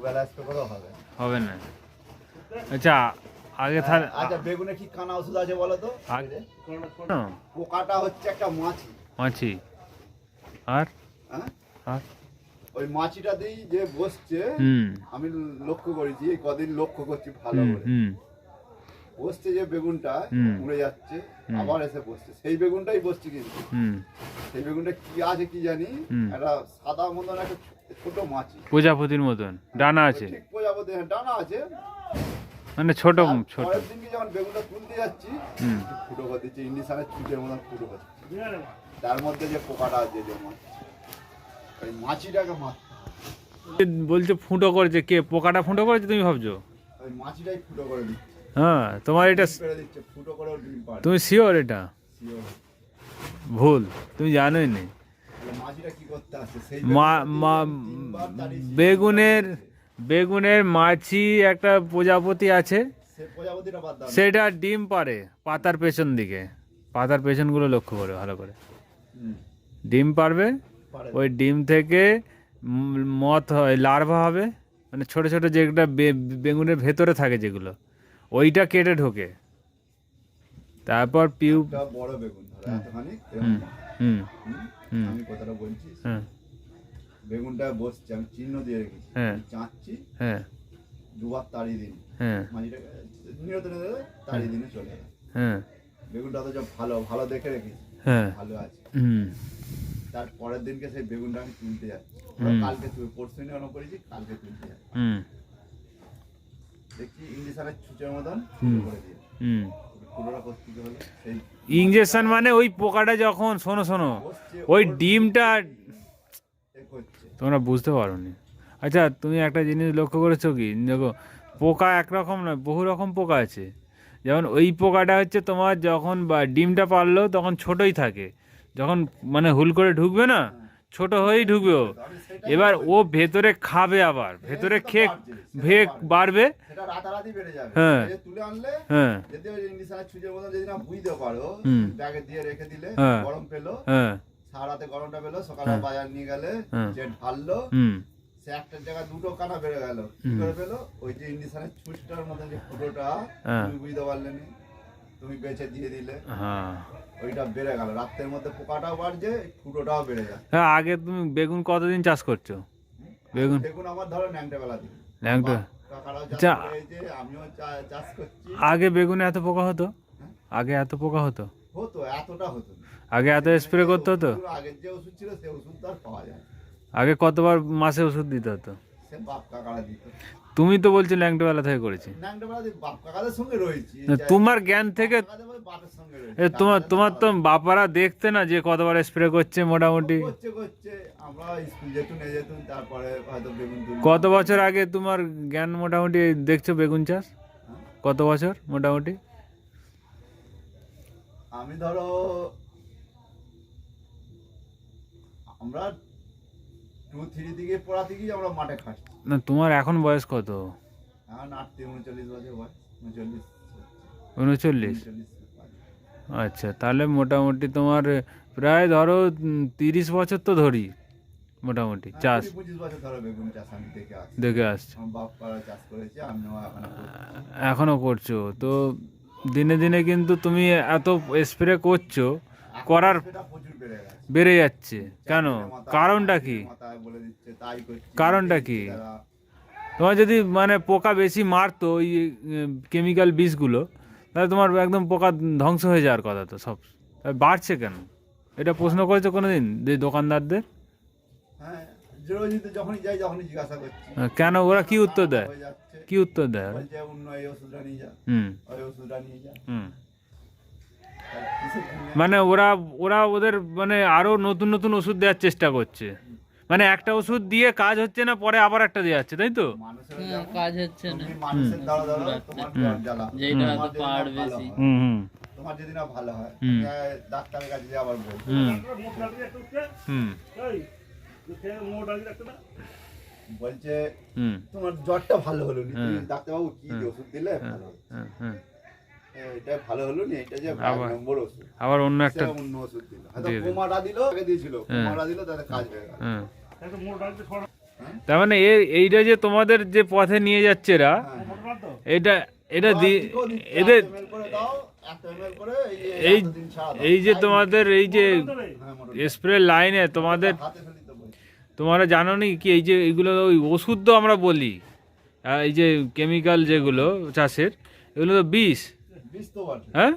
দুবেলা স্প্রে করেও হবে। হবে না। আচ্ছা আগে তাহলে আচ্ছা বেগুনে কি কানা ওষুধ আছে বলো তো? আগে- পোকাটা হচ্ছে একটা মাছি। মাছি? আর? হ্যাঁ? আর? ওই মাছিটা যে বসছে আমি লক্ষ্য করেছি এই কদিন লক্ষ্য করছি ভালো করে। বসছে যে বেগুনটা উড়ে যাচ্ছে আবার এসে বসছে। সেই বেগুনটাই বসছে কিন্তু। হুম। সেই বেগুনটা কি আছে কি জানি? একটা সাদা মতন একটা ছোট মাছি। প্রজাপতির মতন। ডানা আছে। ঠিক প্রজাপতি ডানা আছে। মানে ছোট ছোট। পরের দিনকে যখন বেগুনটা তুলতে যাচ্ছি ফুটো করে দিচ্ছে ইন্ডিশনের চুটের মতন ফুটো করছে তার মধ্যে যে পোকাটা আছে যে ওই মাছিটাকে মারতে বলছে ফুটো করেছে। কে পোকাটা ফুটো করেছে তুমি ভাবছ? ওই মাছিটাই ফুটো করে দিচ্ছে। হ্যাঁ তোমার এটা ফুটো তুমি শিওর এটা? ভুল তুমি জানোই নি। বেগুনের বেগুনের মাছি একটা প্রজাপতি আছে। সেটা ডিম পারে পাতার পেছন দিকে। পাতার পেছনগুলো লক্ষ্য করে ভালো করে। ডিম পারবে ওই ডিম থেকে মত হয় লার্ভা হবে। মানে ছোট ছোট বে- বেগুনের ভেতরে থাকে যেগুলো ওইটা কেটে ঢোকে। তারপর পিউ বড় বেগুন হুম, হুম। আমি কথাটা বলছি। হ্যাঁ। বেগুনটা বসছে আমি চিহ্ন দিয়ে রেখেছি। হ্যাঁ। চাঁচছি হ্যাঁ। দুবার তাড়িয়ে দিন। মাঝিটাকে নিরত নিরত তাড়িয়ে দিনে চলে হ্যাঁ। বেগুনটা যা ভালো ভালো দেখে রেখেছি। হ্যাঁ। ভালো আছে। হুম। তার পরের দিনকে সেই বেগুনটা আমি তুলতে যাচ্ছি। কালকে পরশু দিনে অন করেছি কালকে তুলতে যাচ্ছি। হুম। দেখছি ইংলিশারের ছুঁচের মতন হুম। করে দিয়ে ইঞ্জেকশন মানে ওই পোকাটা যখন, শোনো শোনো, ওই ডিমটা তোমরা বুঝতে পারো নি আচ্ছা তুমি একটা জিনিস লক্ষ্য করেছ কি? দেখো, পোকা একরকম নয়, বহু রকম পোকা আছে। যেমন ওই পোকাটা হচ্ছে তোমার যখন বা ডিমটা পারল, তখন ছোটই থাকে। যখন মানে হুল করে ঢুকবে না ছোট হয়েই ঢুকবে ও এবার ও ভেতরে খাবে আবার ভেতরে খেয়ে ভেক বাড়বে সেটা রাতারাতি বেড়ে যাবে হ্যাঁ। তুলে আনলে হ্যাঁ যদি ওই ইংলিশারের ছুঁচের মতন যদি না বুঝতে পারো হুম। দিয়ে রেখে দিলে হ্যাঁ। গরম পেল হ্যাঁ সারাতে গরমটা পেল সকালে হ্যাঁ। বাজার নিয়ে গেলে হ্যাঁ। যে ঢাললো হুম সে একটা জায়গায় দুটো কানা বেড়ে গেল কি করে পেল ওই যে ইংলিশারের ছুঁচটার মতন যে ফুটোটা হ্যাঁ। বুঝতে পারলে নি তুমি বেছে দিয়ে দিলে। হ্যাঁ। ওইটা বেড়ে গেল। রাতের মধ্যে পোকাটাও বাড়ছে ফুটোটাও বেড়ে যায় হ্যাঁ আগে তুমি বেগুন কতদিন চাষ করছ? বেগুন। দেখুন আমার ধরো ন্যাংটা বেলা। আমিও চাষ করছি। আগে বেগুনে এত পোকা হতো? আগে এত পোকা হতো? হতো এতটা হতো আগে এত স্প্রে করতে হতো? ওষুধগুলো যে ওষুধ ছিল সে ওষুধ আর পাওয়া যায় আগে কতবার মাসে ওষুধ দিতে হতো? সে বাপ কাকারা দিত। তুমি তো বলছো ল্যাংটোবেলা থেকে করেছি। তোমার জ্ঞান থেকে তোমার তোমার তো বাপারা দেখতে না যে কতবার স্প্রে করছে মোটামুটি। কত বছর আগে তোমার জ্ঞান মোটামুটি দেখছ বেগুন চাষ? হ্যাঁ? কত বছর মোটামুটি? আমি ধরো আমরা টু থ্রি দিকে পড়া থেকেই আমরা মাঠে খাচ্ছি। না তোমার এখন বয়স কত? এখন উনচল্লিশ বছর বয়স। উনচল্লিশ। উনচল্লিশ? উনচল্লিশ আচ্ছা তাহলে মোটামুটি তোমার প্রায় ধরো তিরিশ বছর তো ধরি মোটামুটি চাষ। বেগুন চাষ দেখে আসছি। চাষ করেছে তো দিনে দিনে কিন্তু তুমি এত স্প্রে করছ করার বেড়ে যাচ্ছে। কেন? কারণটা কি? কারণটা কি? তোমার যদি মানে পোকা বেশি মারতো ওই কেমিক্যাল বিষগুলো তাহলে তোমার একদম পোকা ধ্বংস হয়ে যাওয়ার কথা তো সব। বাড়ছে কেন? এটা প্রশ্ন করেছ কোনো দিন যে দোকানদারদের? হ্যাঁ আহ, কেন? ওরা কি উত্তর দেয়? হয়ে কি উত্তর দেয়? হুম ওই ওষুধটা নিয়ে যা হুম তার কিসের জন্য? মানে ওরা ওরা ওদের মানে আরও নতুন নতুন ওষুধ দেওয়ার চেষ্টা করছে। মানে একটা ওষুধ দিয়ে কাজ হচ্ছে না পরে আবার একটা দেওয়া যাচ্ছে তাই তো? হ্যাঁ, কাজ হচ্ছে না। যেটা বেশি। হুম। হুম। তোমার যদি না ভালো হয় হুম। তুমি, আহ, ডাক্তারের কাছে যে আবার বলছো হুম। হুম। বলছে তোমার জ্বরটা ভালো হলো। ডাক্তারবাবু কি ওষুধ দিলে ভালো? হ্যাঁ হ্যাঁ এটা ভালো হলো নি এটা যে আবার- নম্বর ওষুধ। আবার অন্য একটা অন্য ওষুধ দিল। হয়তো কোমাটা দিল। আগে দিয়েছিল। হ্যাঁ। কোমাটা দিল তাহলে কাজ হয়ে গেল। হ্যাঁ। হ্যাঁ? তার মানে এইটা যে তোমাদের যে পথে নিয়ে যাচ্ছে এরা হ্যাঁ। এটা এটা এদের এই যে এই যে তোমাদের এই যে হ্যাঁ, স্প্রে লাইনে তোমাদের। তোমরা জানো নি কি এই যে এগুলো ওই ওষুধ তো আমরা বলি। এই যে কেমিক্যাল যেগুলো চাষের এগুলো তো বিষ। হ্যাঁ?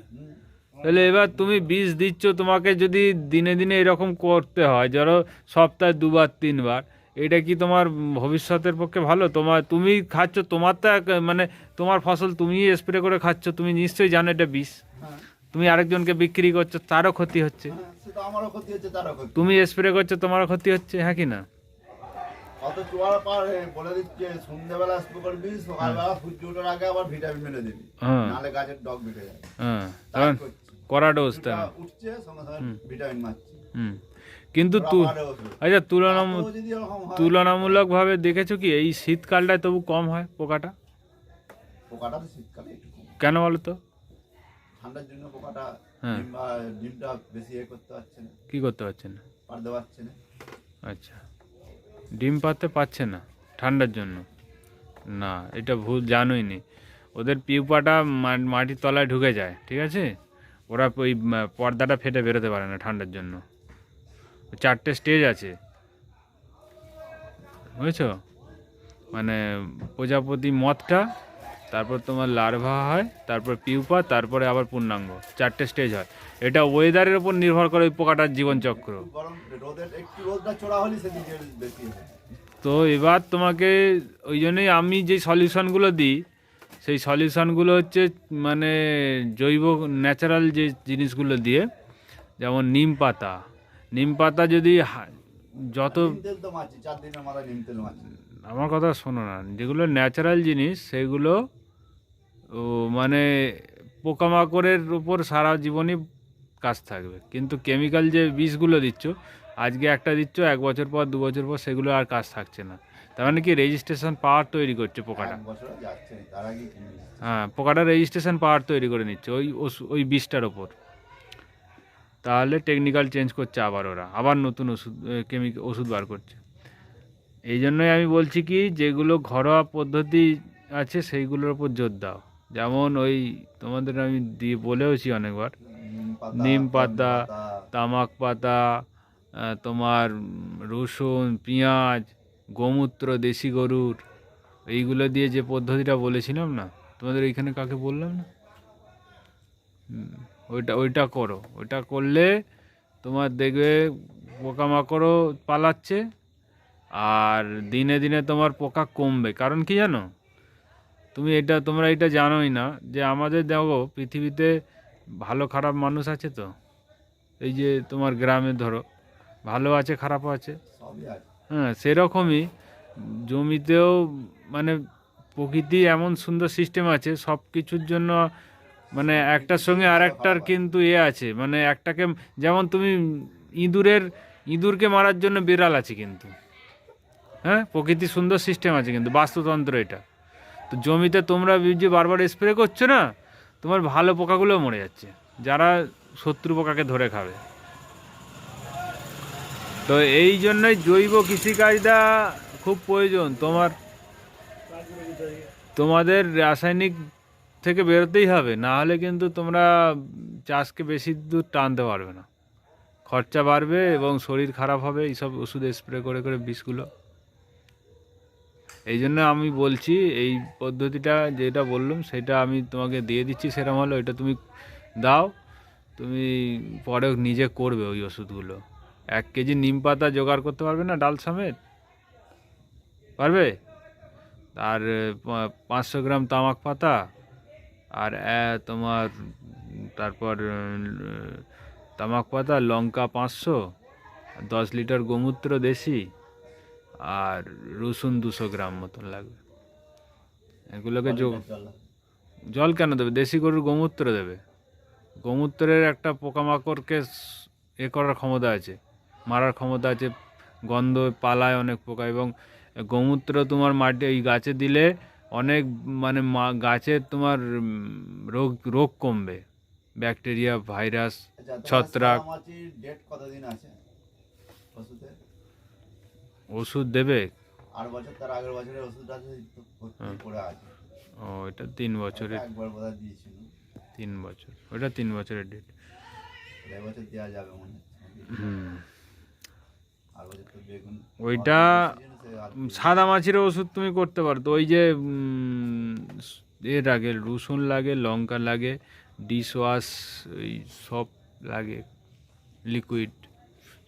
তাহলে এবার তুমি বীজ দিচ্ছ তোমাকে যদি দিনে দিনে এরকম করতে হয় ধরো সপ্তাহে দুবার তিনবার এটা কি তোমার ভবিষ্যতের পক্ষে ভালো? তোমার তুমি খাচ্ছ তোমার তো মানে তোমার ফসল তুমি স্প্রে করে খাচ্ছ তুমি নিশ্চয়ই জানো এটা বিষ হ্যাঁ, তুমি আরেকজনকে বিক্রি করছ তারও ক্ষতি হচ্ছে। হ্যাঁ। তুমি স্প্রে করছ তোমারও ক্ষতি হচ্ছে হ্যাঁ কি না? অত চুয়ার পার বলে দিচ্ছে সন্ধ্যেবেলা স্প্রে করবি সকালবেলা সূর্য ওঠার আগে আবার ভিটামিন মেরে দিবি হ্যাঁ। নাহলে গাছের ডগ বেড়ে যাবে হ্যাঁ তাই কড়া ডোজ উঠছে সঙ্গে সঙ্গে ভিটামিন মারছে। হুম। কিন্তু। আচ্ছা তুলনাম তারপরেও যদি এরকম হয়, তুলনামূলকভাবে দেখেছ কি এই শীতকালটায় তবু কম হয় পোকাটা? পোকাটা তো শীতকালে কেন বলো তো ঠান্ডার জন্য পোকাটা হ্যাঁ। ডিমটা বেশি করতে পারছে না। কি করতে পারছে না? পারতে পারছে না। আচ্ছা। ডিম পাততে পারছে না ঠান্ডার জন্য। না, এটা ভুল জানোই নি ওদের পিউপাটা মাটির তলায় ঢুকে যায়, ঠিক আছে? ওরা ওই পর্দাটা ফেটে বেরোতে পারে না ঠান্ডার জন্য। চারটে স্টেজ আছে। বুঝেছ? মানে প্রজাপতি মদটা তারপর তোমার লার্ভা হয় তারপর পিউপা তারপরে আবার পূর্ণাঙ্গ। চারটে স্টেজ হয়। এটা ওয়েদারের উপর নির্ভর করে ওই পোকাটার জীবনচক্র। তো এবার তোমাকে ওই জন্যই আমি যে সলিউশনগুলো দিই সেই সলিউশনগুলো হচ্ছে মানে জৈব ন্যাচারাল যে জিনিসগুলো দিয়ে যেমন নিম পাতা। নিম পাতা যদি যত আমার কথা শোনো না যেগুলো ন্যাচারাল জিনিস সেগুলো মানে পোকামাকড়ের উপর সারা জীবনই কাজ থাকবে। কিন্তু কেমিক্যাল যে বিষগুলো দিচ্ছ আজকে একটা দিচ্ছ এক বছর পর দু বছর পর সেগুলো আর কাজ থাকছে না। তার মানে কি রেজিস্ট্রেশন পাওয়ার তৈরি করছে পোকাটা। হ্যাঁ পোকাটা রেজিস্ট্রেশন পাওয়ার তৈরি করে নিচ্ছে ওই ওই বিষটার ওপর। তাহলে টেকনিক্যাল চেঞ্জ করছে আবার ওরা আবার নতুন ওষুধ কেমিক্যাল ওষুধ বার করছে। এই জন্যই আমি বলছি কি যেগুলো ঘরোয়া পদ্ধতি আছে সেইগুলোর ওপর জোর দাও। যেমন ওই তোমাদের আমি দিয়ে বলেওছি অনেকবার। নিম পাতা তামাক পাতা তোমার রসুন পেঁয়াজ গোমূত্র দেশি গরুর এইগুলো দিয়ে যে পদ্ধতিটা বলেছিলাম না? তোমাদের এইখানে কাকে বললাম না? ওইটা ওইটা করো। ওইটা করলে তোমার দেখবে পোকামাকড়ও পালাচ্ছে আর দিনে দিনে তোমার পোকা কমবে। কারণ কি জানো? তুমি এটা তোমরা এটা জানোই না যে আমাদের দেখো পৃথিবীতে ভালো খারাপ মানুষ আছে তো? এই যে তোমার গ্রামে ধরো ভালো আছে খারাপও আছে। আছে। হ্যাঁ সেরকমই জমিতেও মানে প্রকৃতি এমন সুন্দর সিস্টেম আছে সব কিছুর জন্য মানে একটার সঙ্গে আরেকটার কিন্তু এ আছে। মানে একটাকে যেমন তুমি ইঁদুরের ইঁদুরকে মারার জন্য বিড়াল আছে কিন্তু। হ্যাঁ প্রকৃতি সুন্দর সিস্টেম আছে কিন্তু বাস্তুতন্ত্র এটা। তো জমিতে তোমরা যে বারবার স্প্রে করছ না, তোমার ভালো পোকাগুলো মরে যাচ্ছে। যারা শত্রু পোকাকে ধরে খাবে। তো এই জন্যই জৈব কৃষিকাজটা খুব প্রয়োজন। তোমার, তোমাদের রাসায়নিক থেকে বেরোতেই হবে। না হলে কিন্তু তোমরা চাষকে বেশি দূর টানতে পারবে না। খরচা বাড়বে এবং শরীর খারাপ হবে। এইসব ওষুধ স্প্রে করে করে বিষগুলো। এই জন্য আমি বলছি, এই পদ্ধতিটা যেটা বললাম, সেটা আমি তোমাকে দিয়ে দিচ্ছি সেরকম হলো এটা তুমি দাও, তুমি পরে নিজে করবে ওই ওষুধগুলো। এক কেজি নিম পাতা জোগাড় করতে পারবে না ডাল সমেত? পারবে? আর পাঁচশো গ্রাম তামাক পাতা, আর তোমার, তারপর তামাক পাতা, লঙ্কা পাঁচশো, দশ লিটার গোমূত্র দেশি আর রসুন দুশো গ্রাম মতন লাগবে এগুলোকে জল কেন দেবে দেশি গরুর গোমূত্র দেবে গোমূত্রের একটা পোকামাকড়কে এ করার ক্ষমতা আছে মারার ক্ষমতা আছে গন্ধ পালায় অনেক পোকা এবং গোমূত্র তোমার মাটি এই গাছে দিলে অনেক মানে গাছের তোমার রোগ রোগ কমবে ব্যাকটেরিয়া ভাইরাস আচ্ছা, ছত্রাক। সাদামাছির ডেট কতদিন আছে ওষুধের ওষুধ দেবে? আট বছর তার আগের বছরের ওষুধ আছে হ্যাঁ। আছে। ও এটা তিন বছরের একবার বোধহয় দিয়েছিল। তিন বছর। ওটা তিন বছরের ডেট বছর দেওয়া যাবে মনে হুম। ওইটা সাদা মাছির ওষুধ তুমি করতে পারো। তো ওই যে এ লাগে রসুন লাগে লঙ্কা লাগে ডিশ ওয়াশ ওই সব লাগে লিকুইড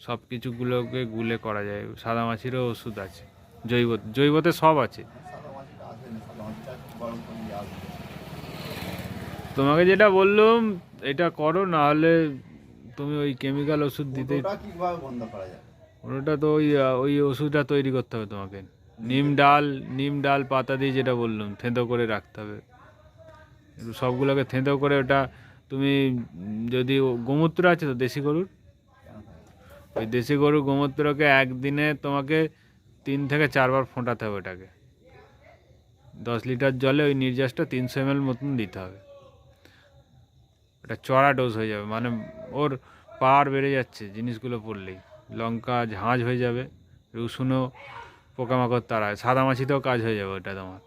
সব কিছুগুলোকে গুলে করা যায়। সাদা মাছিরও ওষুধ আছে। জৈব জৈবতে সব আছে। তোমাকে যেটা বললাম এটা করো না হলে তুমি ওই কেমিক্যাল ওষুধ দিতে ওটা তো ওই ওই ওষুধটা তৈরি করতে হবে তোমাকে। নিম ডাল নিম ডাল পাতা দিয়ে যেটা বললাম থেঁতো করে রাখতে হবে। সবগুলোকে থেঁতো করে ওটা তুমি যদি গোমূত্র আছে তো দেশি গরুর? ওই দেশি গরুর গোমূত্রকে একদিনে তোমাকে তিন থেকে চারবার ফোঁটাতে হবে ওটাকে। দশ লিটার জলে ওই নির্যাসটা তিনশো এম মতন দিতে হবে। ওটা চড়া ডোজ হয়ে যাবে মানে ওর পাওয়ার বেড়ে যাচ্ছে জিনিসগুলো পড়লেই। লঙ্কা ঝাঁঝ হয়ে যাবে, রসুনও পোকামাকড় তাড়ায়, সাদা মাছিতেও কাজ হয়ে যাবে ওটা তোমার।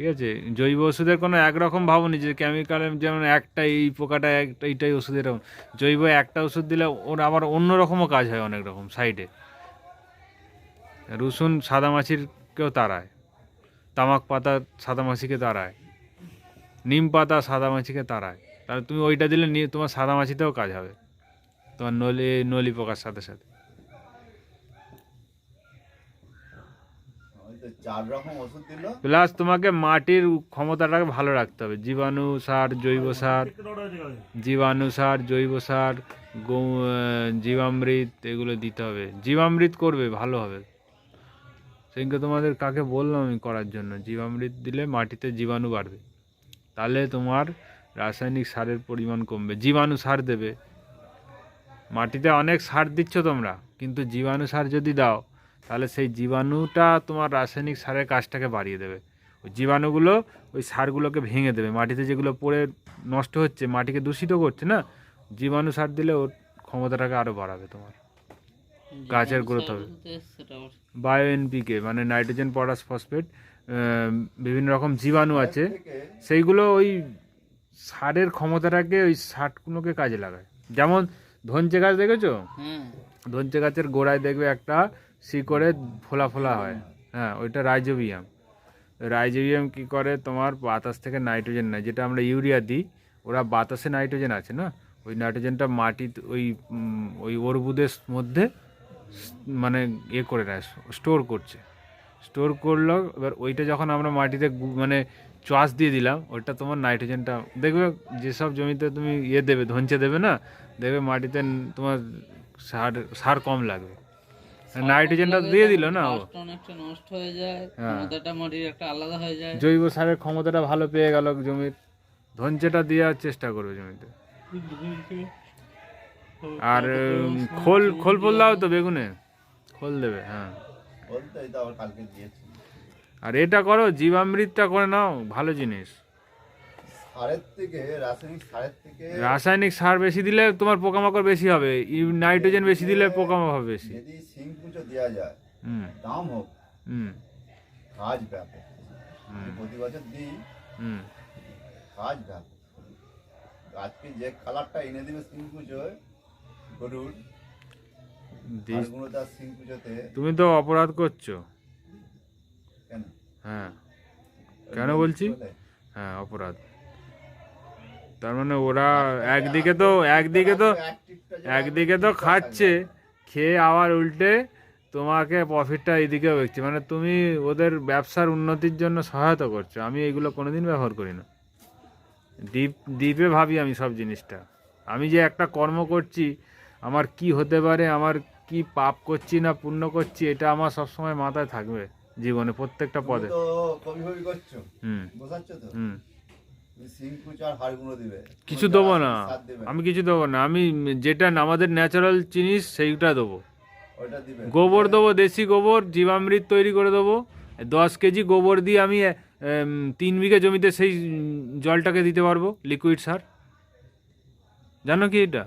ঠিক আছে? জৈব ওষুধের কোনো একরকম ভাবনি যে কেমিক্যালের যেমন একটা এই পোকাটা, একটা এইটাই ওষুধ এরকম। জৈব একটা ওষুধ দিলে ওর আবার অন্য রকমও কাজ হয় অনেক রকম সাইডে রসুন সাদা মাছিরকেও তাড়ায়। তামাক পাতা সাদা মাছিকে তাড়ায়। নিম পাতা সাদা মাছিকে তাড়ায়। তাহলে তুমি ওইটা দিলে নি- তোমার সাদা মাছিতেও কাজ হবে। তোমার নলি নলি পোকার সাথে সাথে ওই তো প্লাস তোমাকে মাটির ক্ষমতাটাকে ভালো রাখতে হবে। জীবাণু সার, জৈব সার, জীবাণু সার, জৈব সার জীবামৃত এগুলো দিতে হবে। জীবামৃত করবে, ভালো হবে। সেদিনকে তোমাদের কাকে বললাম আমি করার জন্য? জীবামৃত দিলে মাটিতে জীবাণু বাড়বে। তাহলে তোমার রাসায়নিক সারের পরিমাণ কমবে। জীবাণু সার দেবে। মাটিতে অনেক সার দিচ্ছ তোমরা, কিন্তু জীবাণু সার যদি দাও তাহলে সেই জীবাণুটা তোমার রাসায়নিক সারের কাজটাকে বাড়িয়ে দেবে। ওই জীবাণুগুলো ওই সারগুলোকে ভেঙে দেবে। মাটিতে যেগুলো পড়ে নষ্ট হচ্ছে মাটিকে দূষিত করছে না জীবাণু সার দিলে ওর ক্ষমতাটাকে আরও বাড়াবে তোমার। গাছের growth হবে। বায়ো এনপিকে মানে নাইট্রোজেন পটাশ ফসফেট বিভিন্ন রকম জীবাণু আছে সেইগুলো ওই সারের ক্ষমতাটাকে ওই সারগুলোকে কাজে লাগায়। যেমন ধনচে গাছ দেখেছ? হ্যাঁ। ধনচে গাছের গোড়ায় দেখবে একটা শিকড়ে ফোলা ফোলা হয়। হ্যাঁ ওইটা রাইজোবিয়াম। রাইজোবিয়াম কি করে? তোমার বাতাস থেকে নাইট্রোজেন নেয়। যেটা আমরা ইউরিয়া দিই, ওরা বাতাসে নাইট্রোজেন আছে না? ওই নাইট্রোজেনটা মাটি ওই ওই অর্বুদের মধ্যে মানে ইয়ে করে নেয়, স্টোর করছে। স্টোর করল, এবার ওইটা যখন আমরা মাটিতে মানে চাষ দিয়ে দিলাম, ওইটা তোমার নাইট্রোজেনটা, দেখবে যেসব জমিতে তুমি ইয়ে দেবে ধনচে দেবে না, দেখবে মাটিতে তোমার সার সার কম লাগবে। নাইট্রোজেনটা দিয়ে দিল না ও? অনেকটা নষ্ট হয়ে যায় হ্যাঁ। ক্ষমতাটা মাটির একটা আলাদা হয়ে যায়। জৈব সারের ক্ষমতাটা ভালো পেয়ে গেল জমির। ধনচেটা দেওয়ার চেষ্টা করবে জমিতে। আর খোল খোল ফোল দাও তো বেগুনে। খোল দেবে হ্যাঁ। আর এটা করো জীবামৃতটা করে নাও ভালো জিনিস। সারের থেকে রাসায়নিক সারের থেকে রাসায়নিক সার বেশি দিলে তোমার পোকামাকড় বেশি হবে ইউ- নাইট্রোজেন বেশি দিলে পোকামাকড় হবে বেশি। যদি সিং পুজো দেওয়া যায় হুম। দাম হোক হুম। কাজ ব্যাপক। হুম। প্রতি বছর দিই হুম। কাজ ব্যাপক। গাছকে যে কালারটা এনে দিবে সিং পুজোয় গরুর তার সিং পুজোতে তুমি তো অপরাধ করছ। কেন? হ্যাঁ। কেন বলছি? হ্যাঁ অপরাধ। তার মানে ওরা একদিকে তো একদিকে তো একদিকে তো খাচ্ছে খেয়ে আবার উল্টে তোমাকে প্রফিটটা এইদিকেও দেখছি মানে তুমি ওদের ব্যবসার উন্নতির জন্য সহায়তা করছ। আমি এগুলো কোনোদিন ব্যবহার করি না। ডিপ ডিপে ভাবি আমি সব জিনিসটা। আমি যে একটা কর্ম করছি আমার কি হতে পারে আমার কি পাপ করছি না পুণ্য করছি এটা আমার সবসময় মাথায় থাকবে জীবনে প্রত্যেকটা পদে। তো কবি কবি করছ হুম। হুম। কিছু দেবো না। আমি কিছু দেবো না। আমি যেটা আমাদের ন্যাচারাল জিনিস সেইটা দেবো। গোবর দেবো দেশি গোবর জীবামৃত তৈরি করে দেবো। দশ কেজি গোবর দিয়ে আমি তিন বিঘে জমিতে সেই জলটাকে দিতে পারব লিকুইড সার। জানো কি এটা?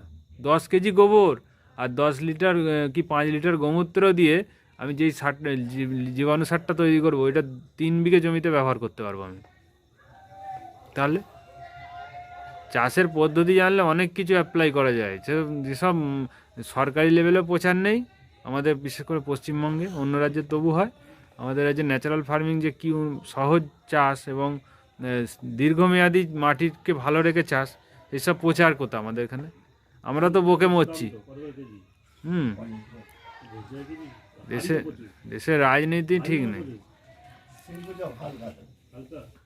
দশ কেজি গোবর আর দশ লিটার কি পাঁচ লিটার গোমূত্র দিয়ে আমি যেই সারটা জীবাণু সারটা তৈরি করব ওইটা তিন বিঘে জমিতে ব্যবহার করতে পারব আমি। তাহলে চাষের পদ্ধতি জানলে অনেক কিছু অ্যাপ্লাই করা যায়। সে- যেসব সরকারি লেভেলে প্রচার নেই, আমাদের বিশেষ করে পশ্চিমবঙ্গে, অন্য রাজ্যে তবু হয়, আমাদের রাজ্যে ন্যাচারাল ফার্মিং যে কি সহজ চাষ এবং দীর্ঘমেয়াদী মাটিকে ভালো রেখে চাষ, এসব প্রচার কোথা আমাদের এখানে। আমরা তো বকে মরছি। হুম। দেশে, দেশের রাজনীতি ঠিক নেই।